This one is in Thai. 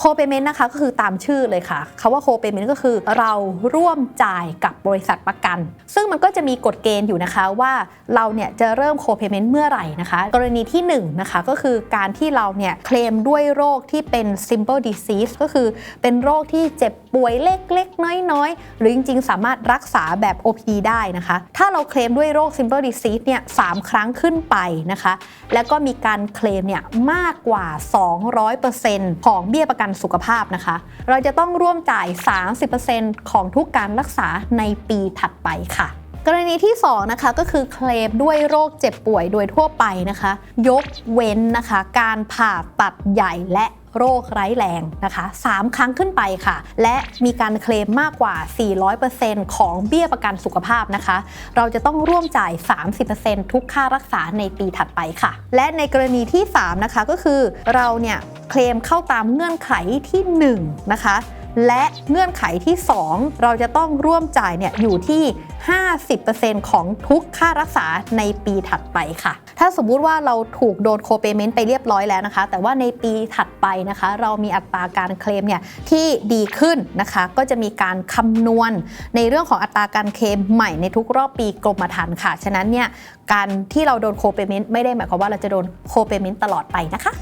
โคเปเมนต์นะคะก็คือตามชื่อเลยค่ะคาว่าโคเปเมนต์ก็คือเราร่วมจ่ายกับบริษัทประกัน ซึ่งมันก็จะมีกฎเกณฑ์อยู่นะคะว่าเราเนี่ยจะเริ่มโคเปเมนต์เมื่อไหร่นะคะ กรณีที่1นงนะคะก็คือการที่เราเนี่ยเคลมด้วยโรคที่เป็น simple disease ก็คือเป็นโรคที่เจ็บป่วยเล็กๆ น้อยๆ หรือจริงๆ สามารถรักษาแบบ OPD ได้นะคะ ถ้าเราเคลมด้วยโรค simple disease เนี่ยสามครั้งขึ้นไปนะคะ แล้วก็มีการเคลมเนี่ยมากกว่า 200%ของเบี้ยประกันสุขภาพนะคะ เราจะต้องร่วมจ่าย 30%ของทุกการรักษาในปีถัดไปค่ะ กรณีที่ 2 นะคะก็คือเคลมด้วยโรคเจ็บป่วยโดยทั่วไปนะคะ ยกเว้นนะคะ การผ่าตัดใหญ่และโรคร้ายแรงนะคะ 3 ครั้งขึ้นไปค่ะ และมีการเคลมมากกว่า 400%ของเบี้ยประกันสุขภาพนะคะ เราจะต้องร่วมจ่าย 30%ทุกค่ารักษาในปีถัดไปค่ะ และในกรณีที่ 3 นะคะก็คือเราเนี่ย เคลมเข้าตามเงื่อนไขทีหนึ่1 นะคะ และเงื่อนไขที่ 2 เราจะต้องร่วมจ่ายเนี่ยอยู่ที่ 50%ของทุกค่ารักษาในปีถัดไปค่ะ ถ้าสมมุติว่าเราถูกโดนโคเปเมนต์ไปเรียบร้อยแล้วนะคะ แต่ว่าในปีถัดไปนะคะ เรามีอัตราการเคลมเนี่ยที่ดีขึ้นนะคะ ก็จะมีการคำนวณในเรื่องของอัตราการเคลมใหม่ในทุกรอบปีกรมธรรม์ค่ะ ฉะนั้นเนี่ยการที่เราโดนโคเปเมนต์ไม่ได้หมายความว่าเราจะโดนโคเปเมนต์ตลอดไปนะคะ